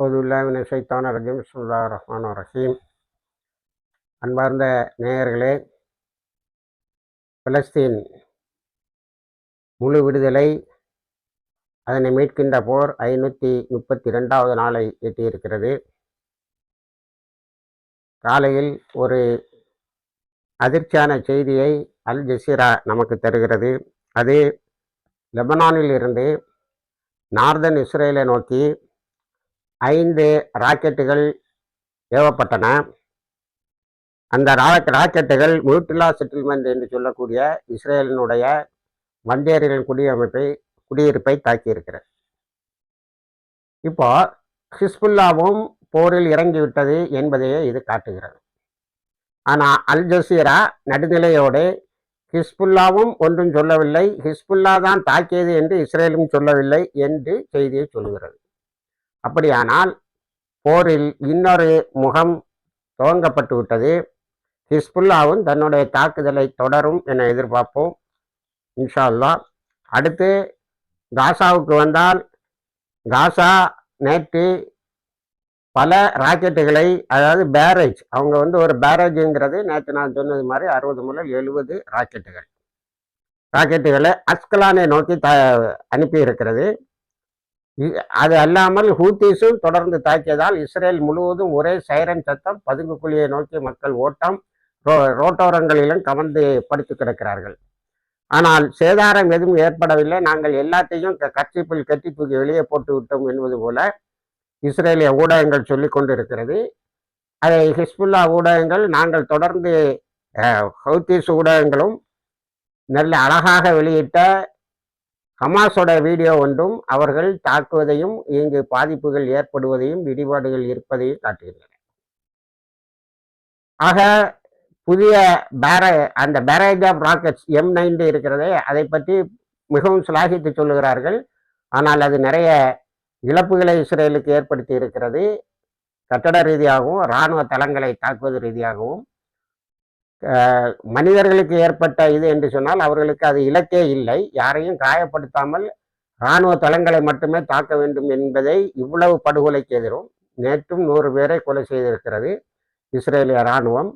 அவுதுல்லாவின் சைத்தான ரஜீம். சுல்லா ரஹ்மான் ரஹீம். அன்பார்ந்த நேயர்களே பலஸ்தீன் முழு விடுதலை அதனை மீட்கின்ற போர் ஐநூற்றி முப்பத்தி ரெண்டாவது நாளை எட்டியிருக்கிறது. காலையில் ஒரு அதிர்ச்சியான செய்தியை அல் ஜசீரா நமக்கு தருகிறது. அது லெபனானில் இருந்து நார்தன் இஸ்ரேலை நோக்கி ஐந்து ராக்கெட்டுகள் ஏவப்பட்டன. அந்த ராக்கெட்டுகள் மியூட்டிலா செட்டில்மெண்ட் என்று சொல்லக்கூடிய இஸ்ரேலினுடைய வந்தேரிகளின் குடியமைப்பை குடியிருப்பை தாக்கியிருக்கிறது. இப்போ ஹிஸ்புல்லாவும் போரில் இறங்கிவிட்டது என்பதையே இது காட்டுகிறது. ஆனால் அல் ஜசீரா நடுநிலையோடு ஹிஸ்புல்லாவும் ஒன்றும் சொல்லவில்லை. ஹிஸ்புல்லா தான் தாக்கியது என்று இஸ்ரேலும் சொல்லவில்லை என்று செய்தியை சொல்கிறது. அப்படியானால் போரில் இன்னொரு முகம் துவங்கப்பட்டு விட்டது. ஹிஸ்புல்லாவும் தன்னுடைய தாக்குதலை தொடரும் என எதிர்பார்ப்போம். இன்ஷா அல்லா அடுத்து காசாவுக்கு வந்தால் காசா நேற்று பல ராக்கெட்டுகளை அதாவது பேரேஜ் அவங்க வந்து ஒரு பேரேஜுங்கிறது நேற்று நான் சொன்னது மாதிரி அறுபது முதல் எழுபது ராக்கெட்டுகள். ராக்கெட்டுகளை அஸ்கலானை நோக்கி த அனுப்பி இருக்கிறது அது அல்லாமல் ஹூத்தீஸும் தொடர்ந்து தாக்கியதால் இஸ்ரேல் முழுவதும் ஒரே சைரன் சத்தம் பதுங்குக்குழியை நோக்கி மக்கள் ஓட்டம் ரோ ரோட்டோரங்களிலும் கவர்ந்து படுத்து கிடக்கிறார்கள். ஆனால் சேதாரம் எதுவும் ஏற்படவில்லை. நாங்கள் எல்லாத்தையும் கட்சிப்பில் கட்டி தூக்கி வெளியே போட்டு விட்டோம் என்பது போல இஸ்ரேலிய ஊடகங்கள் சொல்லி கொண்டிருக்கிறது. அதை ஹிஸ்புல்லா ஊடகங்கள் நாங்கள் தொடர்ந்து ஹவுத்தீஸ் ஊடகங்களும் நல்ல அழகாக வெளியிட்ட ஹமாஸோட வீடியோ ஒன்றும் அவர்கள் தாக்குவதையும் இங்கு பாதிப்புகள் ஏற்படுவதையும் இடிபாடுகள் இருப்பதையும் காட்டுகின்றன. ஆக புதிய பேர அந்த barrage of rockets M ninety இருக்கிறதே அதை பற்றி மிகவும் சுலாகித்து சொல்லுகிறார்கள். ஆனால் அது நிறைய இழப்புகளை இஸ்ரேலுக்கு ஏற்படுத்தி இருக்கிறது. கட்டட ரீதியாகவும் இராணுவ தளங்களை தாக்குவது ரீதியாகவும் மனிதர்களுக்கு ஏற்பட்ட இது என்று சொன்னால் அவர்களுக்கு அது இலக்கே இல்லை. யாரையும் காயப்படுத்தாமல் இராணுவ தளங்களை மட்டுமே தாக்க வேண்டும் என்பதை இவ்வளவு படுகொலைக்கு எதிரும் நேற்றும் நூறு பேரை கொலை செய்திருக்கிறது இஸ்ரேலிய இராணுவம்.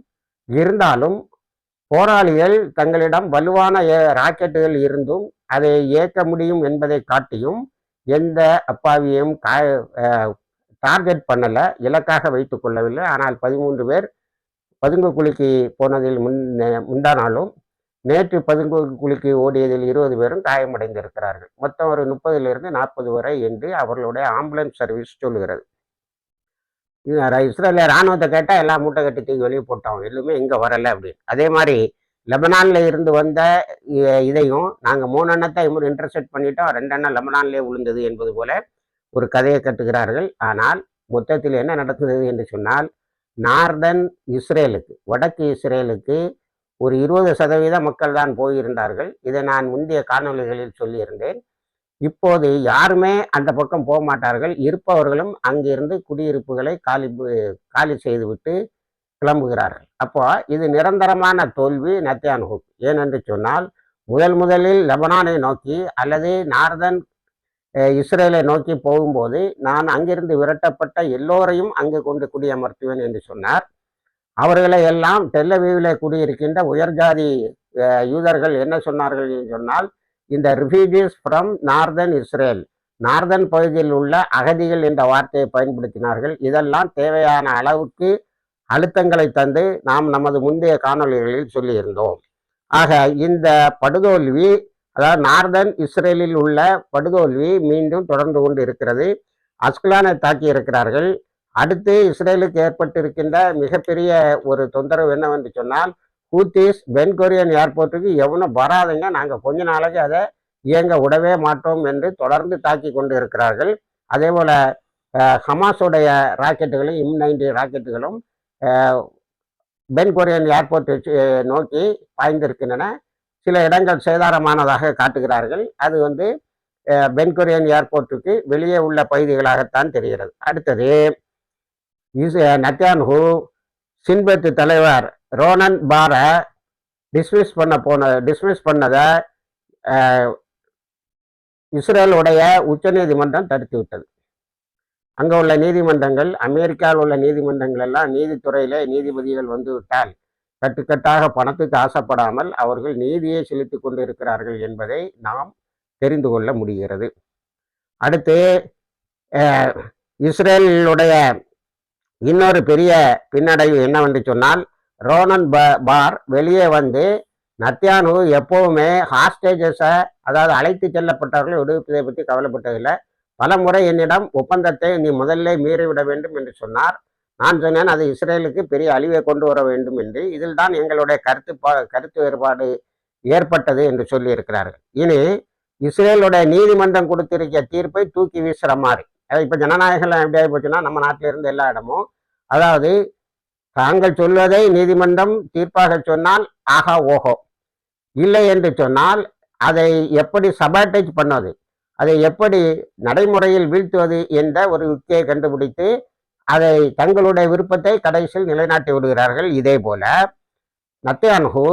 இருந்தாலும் போராளிகள் தங்களிடம் வலுவான ராக்கெட்டுகள் இருந்தும் அதை இயக்க முடியும் என்பதை காட்டியும் எந்த அப்பாவியையும் காய டார்கெட் பண்ணலை இலக்காக வைத்து கொள்ளவில்லை. ஆனால் பதிமூன்று பேர் பதுங்கு குழிக்கு போனதில் முன் முண்டானாலும் நேற்று பதுங்கு குழிக்கு ஓடியதில் இருபது பேரும் காயமடைந்திருக்கிறார்கள். மொத்தம் ஒரு முப்பதிலிருந்து நாற்பது வரை என்று அவர்களுடைய ஆம்புலன்ஸ் சர்வீஸ் சொல்லுகிறது இஸ்ரேலில் இராணுவத்தை கேட்டால் எல்லாம் மூட்டை கட்டி தூக்கி வெளியே போட்டோம் எதுவுமே இங்கே வரலை அப்படின்னு. அதே மாதிரி லெபனானில் இருந்து வந்த இதையும் நாங்கள் மூணு எண்ணத்தை இன்டர்செப்ட் பண்ணிட்டோம். ரெண்டு எண்ணம் லெபனான்லேயே விழுந்தது என்பது போல ஒரு கதையை கட்டுகிறார்கள். ஆனால் மொத்தத்தில் என்ன நடக்குது என்று சொன்னால் நார்தன் இஸ்ரேலுக்கு வடக்கு இஸ்ரேலுக்கு ஒரு இருபது சதவீத மக்கள் தான் போயிருந்தார்கள். இதை நான் முந்தைய காணொலிகளில் சொல்லியிருந்தேன். இப்போது யாருமே அந்த பக்கம் போக மாட்டார்கள். இருப்பவர்களும் அங்கிருந்து குடியிருப்புகளை காலி காலி செய்துவிட்டு கிளம்புகிறார்கள். அப்போ இது நிரந்தரமான தோல்வி நத்தியானுகுப் ஏனென்று சொன்னால் முதல் முதலில் லெபனானை நோக்கி அல்லது நார்தன் இஸ்ரேலை நோக்கி போகும்போது நான் அங்கிருந்து விரட்டப்பட்ட எல்லோரையும் அங்கு கொண்டு குடியமர்த்துவேன் என்று சொன்னார். அவர்களை எல்லாம் டெல்லவீவில் குடியிருக்கின்ற உயர்ஜாதி யூதர்கள் என்ன சொன்னார்கள் என்று சொன்னால் இந்த refugees from northern Israel northern பகுதியில் உள்ள அகதிகள் என்ற வார்த்தையை பயன்படுத்தினார்கள். இதெல்லாம் தேவையான அளவுக்கு அழுத்தங்களை தந்து நாம் நமது முந்தைய காணொலிகளில் சொல்லியிருந்தோம். ஆக இந்த படுதோல்வி அதாவது நார்தன் இஸ்ரேலில் உள்ள படுதோல்வி மீண்டும் தொடர்ந்து கொண்டு இருக்கிறது. அஸ்கலானை தாக்கி இருக்கிறார்கள். அடுத்து இஸ்ரேலுக்கு ஏற்பட்டிருக்கின்ற மிகப்பெரிய ஒரு தொந்தரவு என்னவென்று சொன்னால் ஹூத்திஸ் பென்கொரியன் ஏர்போர்ட்டுக்கு எவனும் வராதுங்க நாங்கள் கொஞ்ச நாளைக்கு அதை இயங்க விடவே மாட்டோம் என்று தொடர்ந்து தாக்கி கொண்டு இருக்கிறார்கள். அதே போல் ஹமாஸுடைய ராக்கெட்டுகளும் இம் நைன்டி ராக்கெட்டுகளும் பென்கொரியன் ஏர்போர்ட் நோக்கி பாய்ந்திருக்கின்றன. சில இடங்கள் சேதாரமானதாக காட்டுகிறார்கள். அது வந்து பென்கொரியன் ஏர்போர்ட்டுக்கு வெளியே உள்ள பகுதிகளாகத்தான் தெரிகிறது. அடுத்தது இஸ் நத்தியான்ஹூ சின்பத்து தலைவர் ரோனன் பாரை டிஸ்மிஸ் பண்ண போன டிஸ்மிஸ் பண்ணதை இஸ்ரேலுடைய உச்சநீதிமன்றம் தடுத்து விட்டது அங்கே உள்ள நீதிமன்றங்கள் அமெரிக்காவில் உள்ள நீதிமன்றங்கள் எல்லாம் நீதித்துறையிலே நீதிபதிகள் வந்துவிட்டால் கட்டுக்கட்டாக பணத்துக்கு ஆசைப்படாமல் அவர்கள் நீதியை செலுத்தி கொண்டு இருக்கிறார்கள் என்பதை நாம் தெரிந்து கொள்ள முடிகிறது. அடுத்து இஸ்ரேலுடைய இன்னொரு பெரிய பின்னடைவு என்னவென்று சொன்னால் ரோனன் ப- பார் வெளியே வந்து நத்தியானு எப்போவுமே ஹாஸ்டேஜஸை அதாவது அழைத்து செல்லப்பட்டவர்களை விடுவிப்பதை பற்றி கவலைப்பட்டதில்லை. பல முறை என்னிடம் ஒப்பந்தத்தை நீ முதல்ல மீறிவிட வேண்டும் என்று சொன்னார். நான் சொன்னேன் அது இஸ்ரேலுக்கு பெரிய அழிவை கொண்டு வர வேண்டும் என்று. இதில் தான் எங்களுடைய கருத்து பா- கருத்து வேறுபாடு ஏற்பட்டது என்று சொல்லியிருக்கிறார்கள். இனி இஸ்ரேலுடைய நீதிமன்றம் கொடுத்திருக்கிற தீர்ப்பை தூக்கி வீசுகிற மாதிரி. அதாவது இப்போ ஜனநாயகம் எப்படி ஆகி போச்சுன்னா நம்ம நாட்டில் இருந்து எல்லா இடமும் அதாவது தாங்கள் சொல்வதை நீதிமன்றம் தீர்ப்பாக சொன்னால் ஆகா ஓஹோ. இல்லை என்று சொன்னால் அதை எப்படி சபாட்டேஜ் பண்ணுவது அதை எப்படி நடைமுறையில் வீழ்த்துவது என்ற ஒரு யுக்தியை கண்டுபிடித்து அதை தங்களுடைய விருப்பத்தை கடைசியில் நிலைநாட்டி விடுகிறார்கள். இதே போல நத்தியான்ஹூ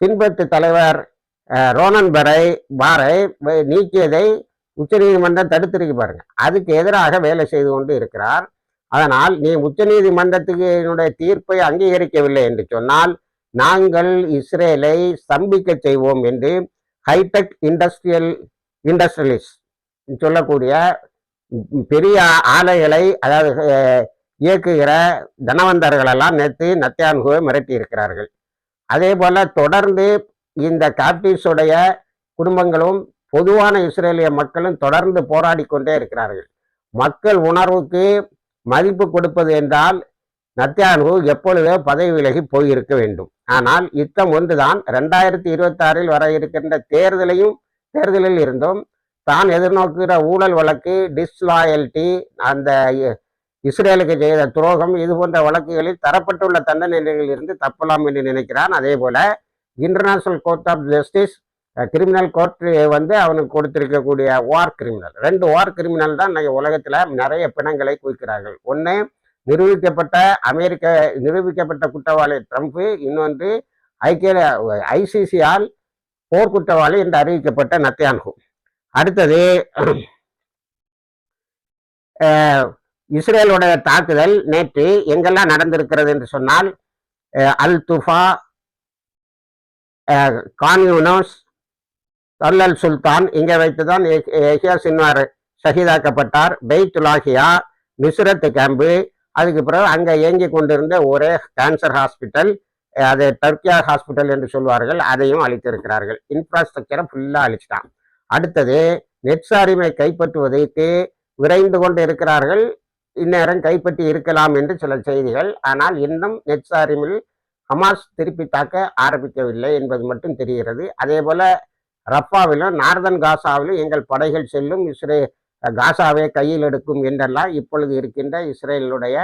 சின்பத்து தலைவர் ரோனன் பரை பாரை நீக்கியதை உச்சநீதிமன்றம் தடுத்திருக்கு பாருங்க. அதுக்கு எதிராக வேலை செய்து கொண்டு இருக்கிறார். அதனால் நீ உச்சநீதிமன்றத்துக்கு என்னுடைய தீர்ப்பை அங்கீகரிக்கவில்லை என்று சொன்னால் நாங்கள் இஸ்ரேலை ஸ்தம்பிக்க செய்வோம் என்று ஹைடெக் இண்டஸ்ட்ரியல் இண்டஸ்ட்ரியலிஸ்ட் சொல்லக்கூடிய பெரிய ஆலைகளை அதாவது இயக்குகிற தனவந்தர்களெல்லாம் நேற்று நத்தியான்குவை மிரட்டி இருக்கிறார்கள் அதே போல் தொடர்ந்து இந்த காப்டிஸுடைய குடும்பங்களும் பொதுவான இஸ்ரேலிய மக்களும் தொடர்ந்து போராடி கொண்டே இருக்கிறார்கள். மக்கள் உணர்வுக்கு மதிப்பு கொடுப்பது என்றால் நத்தியானு எப்பொழுதோ பதவி விலகி போயிருக்க வேண்டும். ஆனால் யுத்தம் ஒன்றுதான். ரெண்டாயிரத்தி இருபத்தி ஆறில் வர இருக்கின்ற தேர்தலையும் தேர்தலில் இருந்தும். தான் எதிர்நோக்குகிற ஊழல் வழக்கு டிஸ்லாயல்ட்டி அந்த இஸ்ரேலுக்கு செய்த துரோகம் இது போன்ற வழக்குகளில் தரப்பட்டுள்ள தண்டனைகளில் இருந்து தப்பலாம் என்று நினைக்கிறான். அதே போல International Court of Justice criminal court வந்து அவனுக்கு கொடுத்திருக்கக்கூடிய வார் கிரிமினல் ரெண்டு வார் கிரிமினல் தான் இன்னைக்கு உலகத்தில் நிறைய பிணங்களை குவிக்கிறார்கள். ஒன்று நிரூபிக்கப்பட்ட அமெரிக்க நிரூபிக்கப்பட்ட குற்றவாளி ட்ரம்ப் இன்னொன்று ஐக்கிய ஐசிசியால் போர்க்குற்றவாளி என்று அறிவிக்கப்பட்ட நத்தியான்கு அடுத்தது இஸ்ரேலோட இஸ்ரேலுடைய தாக்குதல் நேற்று எங்கெல்லாம் நடந்திருக்கிறது என்று சொன்னால் அல் துஃபா கான்யூனோஸ் தல்லல் சுல்தான் இங்கே வைத்துதான் தான் எஹியா சின்வார் ஷஹீதாக்கப்பட்டார் பெய்துலாகியா நிசுரத் கேம்பு அதுக்கு பிறகு அங்கே இயங்கி கொண்டிருந்த ஒரே கேன்சர் ஹாஸ்பிட்டல் அது டர்க்கியா ஹாஸ்பிட்டல் என்று சொல்வார்கள் அதையும் அழித்திருக்கிறார்கள். இன்ஃப்ராஸ்ட்ரக்சரை ஃபுல்லாக அழிச்சிட்டான். அடுத்தது நெட்சாரிமை கைப்பற்றுவதற்கு விரைந்து கொண்டு இருக்கிறார்கள். இந்நேரம் கைப்பற்றி இருக்கலாம் என்று சில செய்திகள். ஆனால் இன்னும் நெட்சாரிமில் ஹமாஸ் திருப்பி தாக்க ஆரம்பிக்கவில்லை என்பது மட்டும் தெரிகிறது. அதே போல ரப்பாவிலும் நார்தன் காசாவிலும் எங்கள் படைகள் செல்லும் இஸ்ரே காசாவை கையில் எடுக்கும் என்றெல்லாம் இப்பொழுது இருக்கின்ற இஸ்ரேலுடைய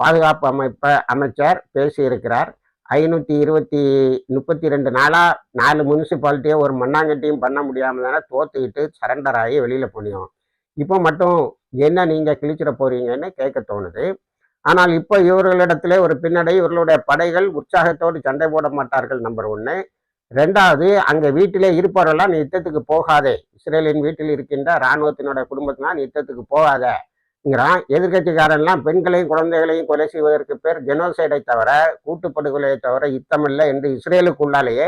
பாதுகாப்பு அமைப்ப அமைச்சர் பேசியிருக்கிறார். ஐநூற்றி இருபத்தி முப்பத்தி ரெண்டு நாளாக நாலு முனிசிபாலிட்டியை ஒரு மண்ணாங்கட்டியும் பண்ண முடியாமல் தானே தோத்துக்கிட்டு சரண்டர் ஆகி வெளியில் போனியும் இப்போ மட்டும் என்ன நீங்கள் கிழிச்சிட போறீங்கன்னு கேட்க தோணுது. ஆனால் இப்போ இவர்களிடத்திலே ஒரு பின்னடை இவர்களுடைய படைகள் உற்சாகத்தோடு சண்டை போட மாட்டார்கள் நம்பர் ஒன்று ரெண்டாவது அங்கே வீட்டிலே இருப்பவரெல்லாம் நீ யுத்தத்துக்கு போகாதே. இஸ்ரேலின் வீட்டில் இருக்கின்ற இராணுவத்தினுடைய குடும்பத்தினால் நீ யுத்தத்துக்கு போகாதங்கிறான் எதிர்கட்சிக்காரன்லாம் பெண்களையும் குழந்தைகளையும் கொலை செய்வதற்கு பேர் ஜெனோசைடை தவிர கூட்டுப்படுகொலையை தவிர யுத்தமில்லை என்று இஸ்ரேலுக்குள்ளாலேயே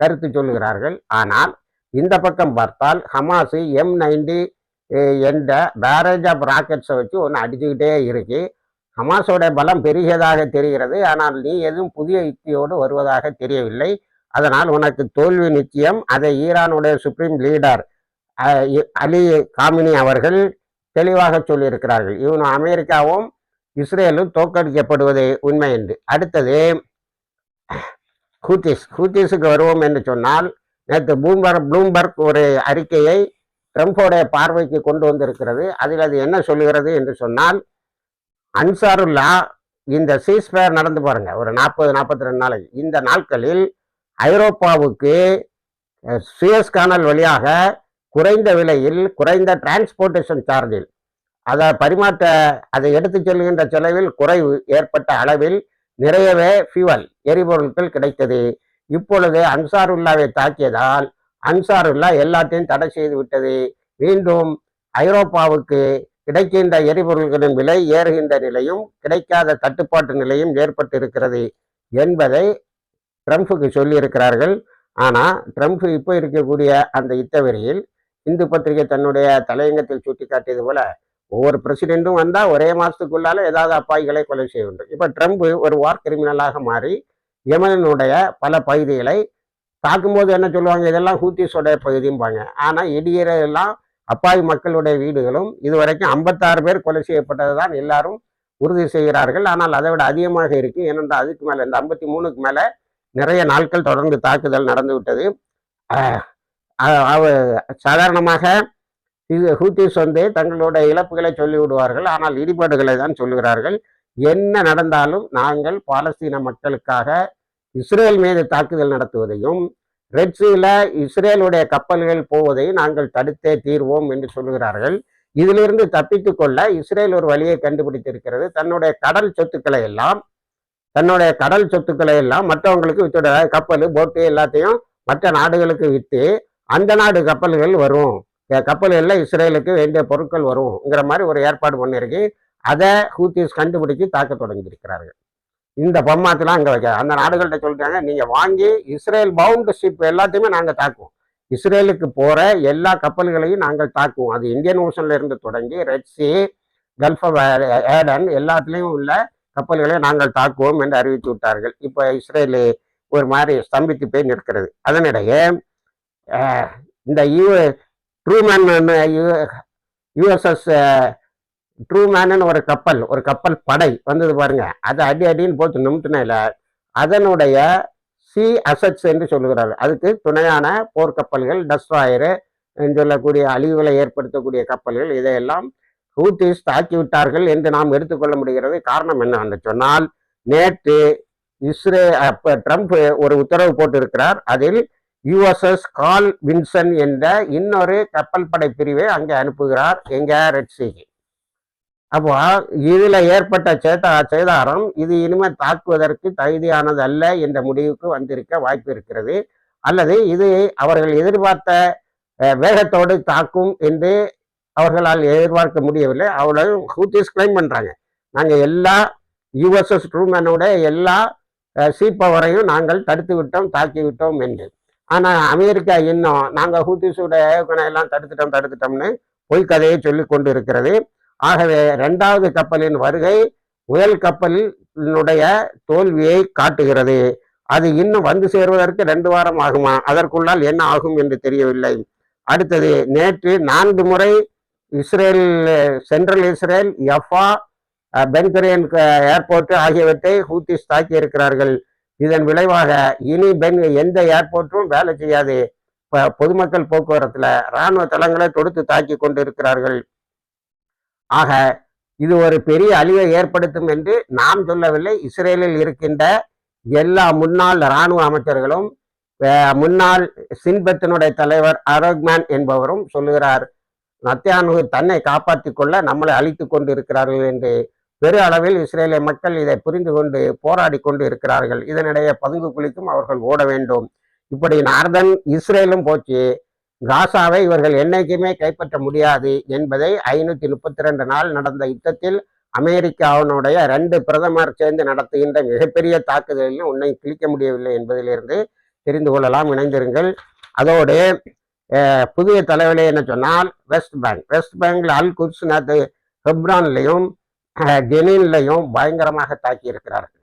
கருத்து சொல்லுகிறார்கள். ஆனால் இந்த பக்கம் பார்த்தால் ஹமாஸு எம் நைன்டி என்ற பேரேஜ் ஆஃப் ராக்கெட்ஸை வச்சு ஒன்று அடிச்சுக்கிட்டே இருக்கு. ஹமாஸோட பலம் பெருகியதாக தெரிகிறது. ஆனால் நீ எதுவும் புதிய யுக்தியோடு வருவதாக தெரியவில்லை. அதனால் உனக்கு தோல்வி நிச்சயம். அதை ஈரானுடைய சுப்ரீம் லீடர் அலி காமினி அவர்கள் தெளிவாக சொல்லியிருக்கிறார்கள். இவனு அமெரிக்காவும் இஸ்ரேலும் தோற்கடிக்கப்படுவது உண்மை என்று. அடுத்தது ஹூத்திஸ். ஹூத்திஸுக்கு வருவோம் என்று சொன்னால் நேற்று பூம்பர் ப்ளூம்பர்க் ஒரு அறிக்கையை ட்ரம்போடைய பார்வைக்கு கொண்டு வந்திருக்கிறது. அதில் அது என்ன சொல்லுகிறது என்று சொன்னால் அன்சாருல்லா இந்த சீஸ்பேர் நடந்து பாருங்க ஒரு நாற்பது நாற்பத்தி ரெண்டு நாளைக்கு. இந்த நாட்களில் ஐரோப்பாவுக்கு சுயஸ் கானல் வழியாக குறைந்த விலையில் குறைந்த டிரான்ஸ்போர்ட்டேஷன் சார்ஜில் அதை பரிமாற்ற அதை எடுத்துச் செல்கின்ற செலவில் குறைவு ஏற்பட்ட அளவில் நிறையவே ஃபியூவல் எரிபொருட்கள் கிடைத்தது. இப்பொழுது அன்சாருல்லாவை தாக்கியதால் அன்சாருல்லா எல்லாத்தையும் தடை செய்து விட்டது. மீண்டும் ஐரோப்பாவுக்கு கிடைக்கின்ற எரிபொருள்களின் விலை ஏறுகின்ற நிலையும் கிடைக்காத தட்டுப்பாட்டு நிலையும் ஏற்பட்டு இருக்கிறது என்பதை ட்ரம்ப்புக்கு சொல்லியிருக்கிறார்கள். ஆனால் ட்ரம்ப் இப்போ இருக்கக்கூடிய அந்த இத்தவரியில் இந்து பத்திரிகை தன்னுடைய தலையங்கத்தில் சுட்டிக்காட்டியது போல ஒவ்வொரு பிரசிடென்ட்டும் வந்தால் ஒரே மாதத்துக்குள்ளால ஏதாவது அப்பாய்களை கொலை செய்ய வேண்டும். இப்போ ட்ரம்ப் ஒரு வார் கிரிமினலாக மாறி யமனுடைய பல பகுதிகளை தாக்கும்போது என்ன சொல்லுவாங்க? இதெல்லாம் ஹூத்திஸோடைய பகுதிம்பாங்க. ஆனால் இடியெல்லாம் அப்பாவி மக்களுடைய வீடுகளும் இதுவரைக்கும் ஐம்பத்தாறு பேர் கொலை செய்யப்பட்டது தான் எல்லாரும் உறுதி செய்கிறார்கள். ஆனால் அதை விட அதிகமாக இருக்குது ஏனென்றால் அதுக்கு மேலே இந்த ஐம்பத்தி மூணுக்கு மேலே நிறைய நாட்கள் தொடர்ந்து தாக்குதல் நடந்து விட்டது சாதாரணமாக இது ஹூத்திஸ் வந்து தங்களுடைய இழப்புகளை சொல்லிவிடுவார்கள். ஆனால் இடிபாடுகளை தான் சொல்லுகிறார்கள். என்ன நடந்தாலும் நாங்கள் பாலஸ்தீன மக்களுக்காக இஸ்ரேல் மீது தாக்குதல் நடத்துவதையும் ரெட்ஸியில் இஸ்ரேலுடைய கப்பல்கள் போவதை நாங்கள் தடுத்தே தீர்வோம் என்று சொல்லுகிறார்கள். இதிலிருந்து தப்பித்து கொள்ள இஸ்ரேல் ஒரு வழியை கண்டுபிடித்திருக்கிறது. தன்னுடைய கடல் சொத்துக்களை எல்லாம் தன்னுடைய கடல் சொத்துக்களை எல்லாம் மற்றவங்களுக்கு வித்துட கப்பல் போட்டு எல்லாத்தையும் மற்ற நாடுகளுக்கு விற்று அந்த நாடு கப்பல்கள் வரும். கப்பல்களில் இஸ்ரேலுக்கு வேண்டிய பொருட்கள் வரும்ங்கிற மாதிரி ஒரு ஏற்பாடு பண்ணியிருக்கு அதை ஹூத்திஸ் கண்டுபிடிச்சு தாக்க தொடங்கியிருக்கிறார்கள். இந்த பம்மாத்தெல்லாம் அங்கே வைக்க அந்த நாடுகள்கிட்ட சொல்லிட்டாங்க நீங்கள் வாங்கி இஸ்ரேல் பவுண்ட் ஷிப் எல்லாத்தையுமே நாங்கள் தாக்குவோம். இஸ்ரேலுக்கு போகிற எல்லா கப்பல்களையும் நாங்கள் தாக்குவோம். அது இந்தியன் ஓஷன்ல இருந்து தொடங்கி ரெட்ஸி கல்ஃப் ஆஃப் ஏடன் எல்லாத்துலேயும் உள்ள கப்பல்களை நாங்கள் தாக்குவோம் என்று அறிவித்து விட்டார்கள். இப்போ இஸ்ரேலு ஒரு மாதிரி ஸ்தம்பித்து போய் நிற்கிறது. அதனிடையே இந்த யூ ட்ரூமேன் யூஎஸ்எஸ் ட்ரூமேனு ஒரு கப்பல் ஒரு கப்பல் படை வந்தது பாருங்க. அது அடி அடின்னு போட்டு நிமிட்டினால அதனுடைய சி அசட்ஸ் என்று சொல்லுகிறார்கள். அதுக்கு துணையான போர்க்கப்பல்கள் டஸ்ட்ராயரு சொல்லக்கூடிய அழிவுகளை ஏற்படுத்தக்கூடிய கப்பல்கள் இதையெல்லாம் ஹூத்திஸ் தாக்கி விட்டார்கள் என்று நாம் எடுத்துக்கொள்ள முடிகிறது. காரணம் என்னவென்று சொன்னால் நேற்று இஸ்ரே அப்போ ட்ரம்ப் ஒரு உத்தரவு போட்டிருக்கிறார். அதில் யுஎஸ்எஸ் கால் வின்சன் என்ற இன்னொரு கப்பல் படை பிரிவை அங்கே அனுப்புகிறார். எங்க? ரெட் சீக்கு அப்போ இதில் ஏற்பட்ட சேதா சேதாரம் இது இனிமேல் தாக்குவதற்கு தகுதியானது அல்ல என்ற முடிவுக்கு வந்திருக்க வாய்ப்பு இருக்கிறது. அல்லது இது அவர்கள் எதிர்பார்த்த வேகத்தோடு தாக்கும் என்று அவர்களால் எதிர்பார்க்க முடியவில்லை. அவ்வளவு ஹூத்திஸ் கிளைம் பண்ணுறாங்க நாங்கள் எல்லா யுஎஸ்எஸ் ட்ரூமேனோட எல்லா சீப்பவரையும் நாங்கள் தடுத்து விட்டோம் தாக்கி விட்டோம் என்று. ஆனால் அமெரிக்கா இன்னும் நாங்கள் ஹூத்திஸோட ஏவுகணை எல்லாம் தடுத்துட்டோம் தடுத்துட்டோம்னு பொய் கதையை சொல்லி கொண்டு இருக்கிறது ஆகவே ரெண்டாவது கப்பலின் வருகை முதல் கப்பலினுடைய தோல்வியை காட்டுகிறது. அது இன்னும் வந்து சேருவதற்கு ரெண்டு வாரம் ஆகுமா? அதற்குள்ளால் என்ன ஆகும் என்று தெரியவில்லை. அடுத்தது நேற்று நான்கு முறை இஸ்ரேல் சென்ட்ரல் இஸ்ரேல் எஃபா பென்கரேன் ஏர்போர்ட் ஆகியவற்றை ஹூத்திஸ் தாக்கி இருக்கிறார்கள் இதன் விளைவாக இனி பென் எந்த ஏர்போர்ட்டும் வேலை செய்யாது. பொதுமக்கள் போக்குவரத்துல இராணுவ தளங்களை தொடுத்து தாக்கி கொண்டு இருக்கிறார்கள் ஆக இது ஒரு பெரிய அழிவை ஏற்படுத்தும் என்று நாம் சொல்லவில்லை. இஸ்ரேலில் இருக்கின்ற எல்லா முன்னாள் இராணுவ அமைச்சர்களும் முன்னாள் சின்பத்தினுடைய தலைவர் அரோக்மேன் என்பவரும் சொல்லுகிறார் நத்தியானு தன்னை காப்பாற்றிக் கொள்ள நம்மளை அழித்து கொண்டு இருக்கிறார்கள் என்று. பெரு அளவில் இஸ்ரேலிய மக்கள் இதை புரிந்து கொண்டு போராடி கொண்டு இருக்கிறார்கள். இதனிடையே பதுங்கு குழிக்கும் அவர்கள் ஓட வேண்டும். இப்படி நார்தன் இஸ்ரேலும் போச்சு. காசாவை இவர்கள் என்னைக்குமே கைப்பற்ற முடியாது என்பதை ஐநூத்தி முப்பத்தி ரெண்டு நாள் நடந்த யுத்தத்தில் அமெரிக்காவினுடைய ரெண்டு பிரதமர் சேர்ந்து நடத்துகின்ற மிகப்பெரிய தாக்குதலில் உன்னை கிழிக்க முடியவில்லை என்பதிலிருந்து தெரிந்து கொள்ளலாம் இணைந்திருங்கள். அதோடு புதிய தலைவலி என்ன சொன்னால் வெஸ்ட் பேங்க். வெஸ்ட் பேங்கில் அல் குட்ஸ் நேற்று ஹெப்ரான்லையும் ஜெனீன்லையும் பயங்கரமாக தாக்கி இருக்கிறார்கள்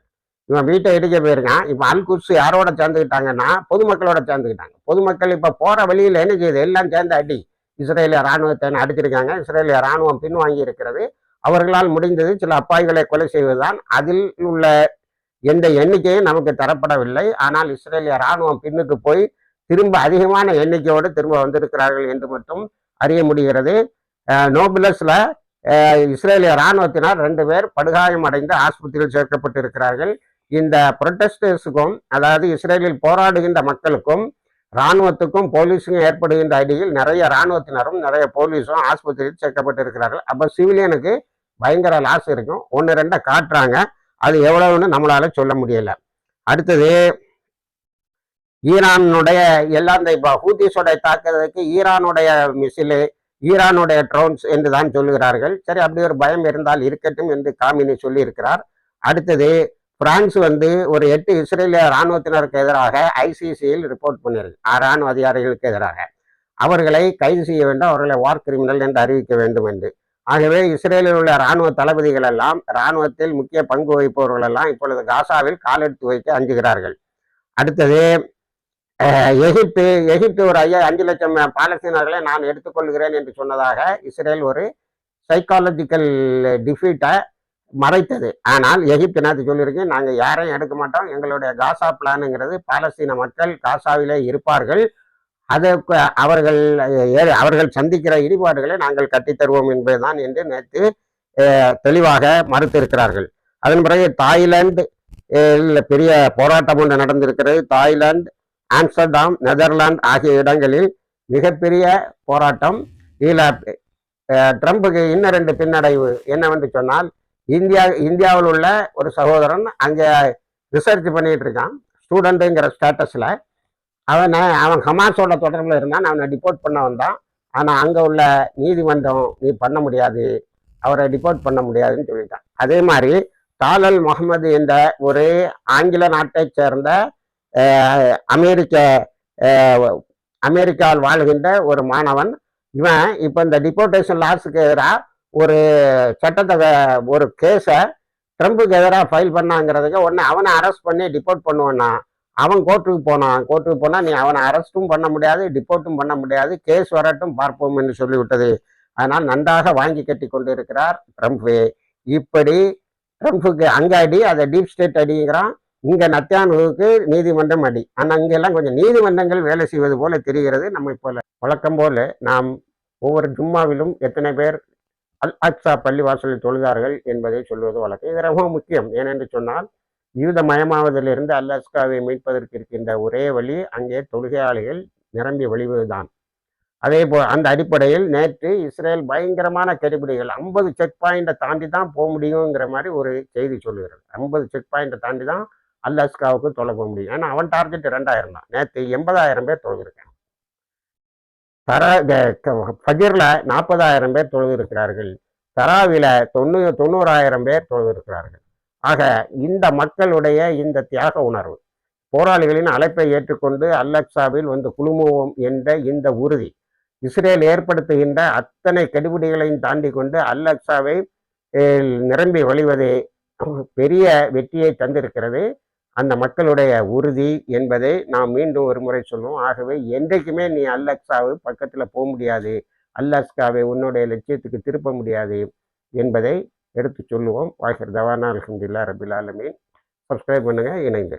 இவன் வீட்டை இடிக்க போயிருக்கான். இப்போ அல்குஸ் யாரோட சேர்ந்துக்கிட்டாங்கன்னா பொதுமக்களோட சேர்ந்துக்கிட்டாங்க பொதுமக்கள் இப்போ போகிற வழியில் என்ன செய்யுது? எல்லாம் சேர்ந்து அடி. இஸ்ரேலிய ராணுவத்தை அடிச்சிருக்காங்க. இஸ்ரேலிய ராணுவம் பின்வாங்கி இருக்கிறது அவர்களால் முடிந்தது சில அப்பாய்களை கொலை செய்வதுதான். அதில் உள்ள எந்த எண்ணிக்கையும் நமக்கு தரப்படவில்லை. ஆனால் இஸ்ரேலிய ராணுவம் பின்னுக்கு போய் திரும்ப அதிகமான எண்ணிக்கையோடு திரும்ப வந்திருக்கிறார்கள் என்று மட்டும் அறிய முடிகிறது. நோபுலஸில் இஸ்ரேலிய இராணுவத்தினர் ரெண்டு பேர் படுகாயம் அடைந்து ஆஸ்பத்திரியில் சேர்க்கப்பட்டிருக்கிறார்கள். இந்த புரொட்டஸ்டர்ஸுக்கும் அதாவது இஸ்ரேலில் போராடுகின்ற மக்களுக்கும் ராணுவத்துக்கும் போலீஸுக்கும் ஏற்படுகின்ற அடியில் நிறைய ராணுவத்தினரும் நிறைய போலீஸும் ஆஸ்பத்திரியில் சேர்க்கப்பட்டிருக்கிறார்கள். அப்போ சிவிலியனுக்கு பயங்கர லாஸ் இருக்கும். ஒன்று ரெண்டை காட்டுறாங்க. அது எவ்வளவுன்னு நம்மளால சொல்ல முடியல. அடுத்தது ஈரானுடைய எல்லாம் இந்த இப்போ ஹூத்திஸோட தாக்குறதுக்கு ஈரானுடைய மிசிலு ஈரானுடைய ட்ரோன்ஸ் என்று தான் சொல்லுகிறார்கள். சரி அப்படி ஒரு பயம் இருந்தால் இருக்கட்டும் என்று காமினி சொல்லியிருக்கிறார். அடுத்தது பிரான்ஸ் வந்து ஒரு எட்டு இஸ்ரேலிய இராணுவத்தினருக்கு எதிராக ஐசிசியில் ரிப்போர்ட் பண்ணியிருக்கு. ஆ, இராணுவ அதிகாரிகளுக்கு எதிராக. அவர்களை கைது செய்ய வேண்டும் அவர்களை வார் கிரிமினல் என்று அறிவிக்க வேண்டும் என்று. ஆகவே இஸ்ரேலில் உள்ள இராணுவ தளபதிகள் எல்லாம் இராணுவத்தில் முக்கிய பங்கு வகிப்பவர்கள் எல்லாம் இப்பொழுது காசாவில் காலெடுத்து வைக்க அஞ்சுகிறார்கள். அடுத்தது எகிப்து எகிப்து ஒரு ஐயா அஞ்சு லட்சம் பாலஸ்தீனர்களை நான் எடுத்துக்கொள்கிறேன் என்று சொன்னதாக இஸ்ரேல் ஒரு சைக்காலஜிக்கல் டிஃபீட்டை மறைத்தது. ஆனால் எகிப்து நேற்று சொல்லியிருக்கேன் நாங்கள் யாரையும் எடுக்க மாட்டோம். எங்களுடைய காசா பிளானுங்கிறது பாலஸ்தீன மக்கள் காசாவிலே இருப்பார்கள். அதற்கு அவர்கள் அவர்கள் சந்திக்கிற இடிபாடுகளை நாங்கள் கட்டித்தருவோம் என்பதுதான் என்று நேற்று தெளிவாக மறுத்திருக்கிறார்கள். அதன் பிறகு தாய்லாந்து பெரிய போராட்டம் ஒன்று நடந்திருக்கிறது. தாய்லாந்து ஆம்ஸ்டர்டாம் நெதர்லாந்து ஆகிய இடங்களில் மிகப்பெரிய போராட்டம். ஈலாப் ட்ரம்புக்கு இன்னும் ரெண்டு பின்னடைவு என்னவென்று சொன்னால் இந்தியா இந்தியாவில் உள்ள ஒரு சகோதரன் அங்கே ரிசர்ச் பண்ணிகிட்டு இருக்கான் ஸ்டூடெண்ட்டுங்கிற ஸ்டேட்டஸில் அவனை அவன் ஹமாஸோட தொடர்பில் இருந்தான் அவனை டிபோர்ட் பண்ண வந்தான். ஆனால் அங்கே உள்ள நீதிமன்றம் நீ பண்ண முடியாது அவரை டிபோர்ட் பண்ண முடியாதுன்னு சொல்லிட்டான். அதே மாதிரி தாலல் முகமது என்ற ஒரு ஆங்கில நாட்டைச் சேர்ந்த அமெரிக்க அமெரிக்காவில் வாழ்கின்ற ஒரு மாணவன். இவன் இப்போ இந்த டிபோர்டேஷன் லாஸுக்கு எதிராக ஒரு சட்டத்தை ஒரு கேஸை ட்ரம்புக்கு எதிராக ஃபைல் பண்ணாங்கிறதுக்கு உடனே அவனை அரெஸ்ட் பண்ணி டிபோர்ட் பண்ணுவான்னா அவன் கோர்ட்டுக்கு போனான். கோர்ட்டுக்கு போனால் நீ அவனை அரெஸ்ட்டும் பண்ண முடியாது டிபோர்ட்டும் பண்ண முடியாது. கேஸ் வரட்டும் பார்ப்போம் என்று சொல்லிவிட்டது. அதனால் நன்றாக வாங்கி கட்டி கொண்டு இருக்கிறார் ட்ரம்ப்பு இப்படி ட்ரம்ப்புக்கு அங்காடி அதை டீப் ஸ்டேட் அடிங்கிறான் இங்கே நத்தியானுவுக்கு நீதிமன்றம் அடி. ஆனால் இங்கெல்லாம் கொஞ்சம் நீதிமன்றங்கள் வேலை செய்வது போல தெரிகிறது. நம்மை போல வழக்கம் போல நாம் ஒவ்வொரு ஜும்மாவிலும் எத்தனை பேர் அல் அக்ஸா பள்ளிவாசலில் தொழுதார்கள் என்பதை சொல்வது வழக்கம். இது ரொம்ப முக்கியம். ஏனென்று சொன்னால் யூத மயமாவதிலிருந்து அல்லாஸ்காவை மீட்பதற்கு இருக்கின்ற ஒரே வழி அங்கே தொழுகையாளிகள் நிரம்பி வழிவதுதான். அதே போ அந்த அடிப்படையில் நேற்று இஸ்ரேல் பயங்கரமான கெடுபிடிகள். ஐம்பது செக் பாயிண்டை தாண்டி தான் போக முடியுங்கிற மாதிரி ஒரு செய்தி சொல்லுகிறது. ஐம்பது செக் பாயிண்டை தாண்டி தான் அல்லாஸ்காவுக்கும் தொலை போக முடியும். ஏன்னா அவன் டார்கெட் ரெண்டாயிரம் தான். நேற்று எண்பதாயிரம் பேர் தொழுகிருக்காங்க தர ஃபஜிரில் நாற்பதாயிரம் பேர் தொழுதிருக்கிறார்கள். தராவில தொண்ணூ தொண்ணூறாயிரம் பேர் தொழுதிருக்கிறார்கள். ஆக இந்த மக்களுடைய இந்த தியாக உணர்வு போராளிகளின் அழைப்பை ஏற்றுக்கொண்டு அல்லக்சாவில் வந்து குழுமுவோம் என்ற இந்த உறுதி இஸ்ரேல் ஏற்படுத்துகின்ற அத்தனை கெடுபிடிகளையும் தாண்டி கொண்டு அல்லக்சாவை நிரம்பி வழிவது பெரிய வெற்றியை தந்திருக்கிறது. அந்த மக்களுடைய உறுதி என்பதை நாம் மீண்டும் ஒரு முறை சொல்லுவோம். ஆகவே என்றைக்குமே நீ அல்லக்ஸாவு பக்கத்தில் போக முடியாது. அல்லஸ்காவை உன்னுடைய லட்சியத்துக்கு திருப்ப முடியாது என்பதை எடுத்து சொல்லுவோம். வாகிர் தவானா அலமதுல்லா ரபில் ஆலமீன். சப்ஸ்கிரைப் பண்ணுங்கள் இணைந்து